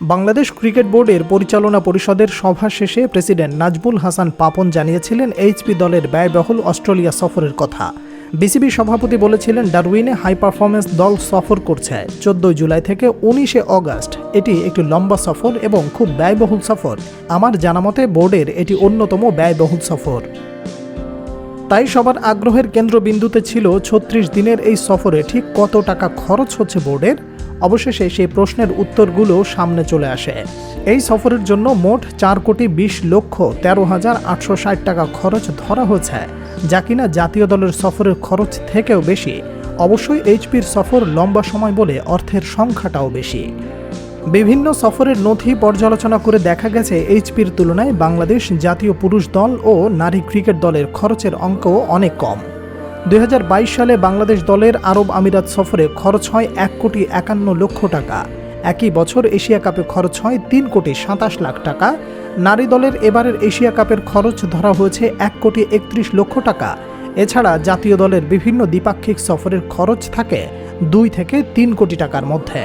Bangladesh cricket বোর্ডের পরিচালনা পরিষদের সভা শেষে প্রেসিডেন্ট নাজবুল হাসান পাপন জানিয়েছিলেন এইচপি দলের ব্যয়বহুল অস্ট্রেলিয়া সফরের কথা। বিসিবি সভাপতি বলেছিলেন, ডারউইনে হাই পারফরমেন্স দল সফর করছে। চোদ্দই জুলাই থেকে উনিশে অগাস্ট। এটি একটি লম্বা সফর এবং খুব ব্যয়বহুল সফর। আমার জানামতে বোর্ডের এটি অন্যতম ব্যয়বহুল সফর। তাই সবার আগ্রহের কেন্দ্রবিন্দুতে ছিল, ছত্রিশ দিনের এই সফরে ঠিক কত টাকা খরচ হচ্ছে বোর্ডের? অবশেষে সেই প্রশ্নের উত্তরগুলো সামনে চলে আসে। এই সফরের জন্য মোট চার কোটি বিশ লক্ষ তেরো হাজার আটশো ষাট টাকা খরচ ধরা হয়েছে। যা কিনা জাতীয় দলের সফরের খরচ থেকেও বেশি। অবশ্যই এইচপির সফর লম্বা সময় বলে অর্থের সংখ্যাটাও বেশি। বিভিন্ন সফরের নথি পর্যালোচনা করে দেখা গেছে এইচপির তুলনায় বাংলাদেশ জাতীয় পুরুষ দল ও নারী ক্রিকেট দলের খরচের অঙ্কও অনেক কম। দুই হাজার বাইশ সালে বাংলাদেশ দলের আরব আমিরাত সফরে খরচ হয় এক কোটি একান্ন লক্ষ টাকা। একই বছর এশিয়া কাপে খরচ হয় তিন কোটি সাতাশ লাখ টাকা। নারী দলের এবারের এশিয়া কাপের খরচ ধরা হয়েছে এক কোটি একত্রিশ লক্ষ টাকা। এছাড়া জাতীয় দলের বিভিন্ন দ্বিপাক্ষিক সফরের খরচ থাকে দুই থেকে তিন কোটি টাকার মধ্যে।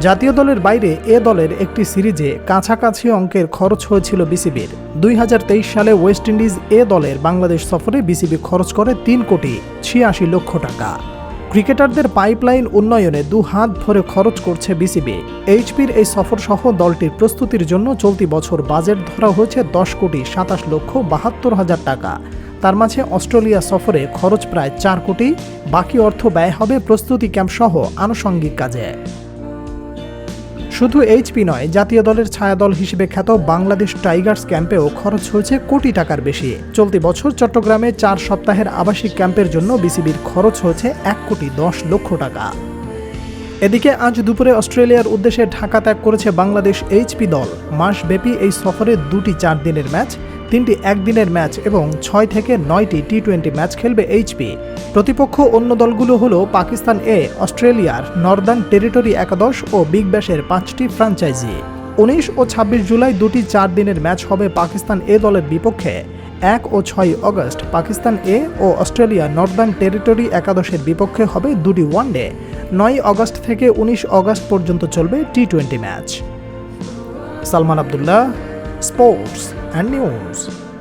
জাতীয় দলের বাইরে এ দলের একটি সিরিজে কাছাকাছি অঙ্কের খরচ হয়েছিল বিসিবির। দুই হাজার তেইশ সালে ওয়েস্ট ইন্ডিজ এ দলের বাংলাদেশ সফরে বিসিবি খরচ করে তিন কোটি ছিয়াশি লক্ষ টাকা। ক্রিকেটারদের পাইপলাইন উন্নয়নে দু হাত ভরে খরচ করছে বিসিবি। এইচপির এই সফর সহ দলটির প্রস্তুতির জন্য চলতি বছর বাজেট ধরা হয়েছে দশ কোটি সাতাশ লক্ষ বাহাত্তর হাজার টাকা। তার মাঝে অস্ট্রেলিয়া সফরে খরচ প্রায় চার কোটি, বাকি অর্থ ব্যয় হবে প্রস্তুতি ক্যাম্প সহ আনুষঙ্গিক কাজে। শুধু এইচপি নয়, জাতীয় দলের ছায়া দল হিসেবে খ্যাত বাংলাদেশ টাইগার্স ক্যাম্পেও খরচ হয়েছে কোটি টাকার বেশি। চলতি বছর চট্টগ্রামে চার সপ্তাহের আবাসিক ক্যাম্পের জন্য বিসিবির খরচ হয়েছে এক কোটি দশ লক্ষ টাকা। এদিকে আজ দুপুরে অস্ট্রেলিয়ার উদ্দেশ্যে ঢাকা ত্যাগ করেছে বাংলাদেশ এইচপি দল। মাসব্যাপী এই সফরে দুটি চার দিনের ম্যাচ তিনটি একদিনের ম্যাচ এবং ছয় থেকে নয়টি টি টোয়েন্টি ম্যাচ খেলবে এইচপি প্রতিপক্ষ অন্য দলগুলো হলো পাকিস্তান এ অস্ট্রেলিয়ার নর্দার্ন টেরিটরি একাদশ ও বিগ ব্যাশের পাঁচটি ফ্র্যাঞ্চাইজি উনিশ ও ছাব্বিশ জুলাই দুটি চার দিনের ম্যাচ হবে পাকিস্তান এ দলের বিপক্ষে। এক ও ছয় অগস্ট পাকিস্তান এ ও অস্ট্রেলিয়া নর্দার্ন টেরিটরি একাদশের বিপক্ষে হবে দুটি ওয়ানডে নয় অগস্ট থেকে উনিশ অগস্ট পর্যন্ত চলবে T twenty match. Salman Abdullah, sports. and news.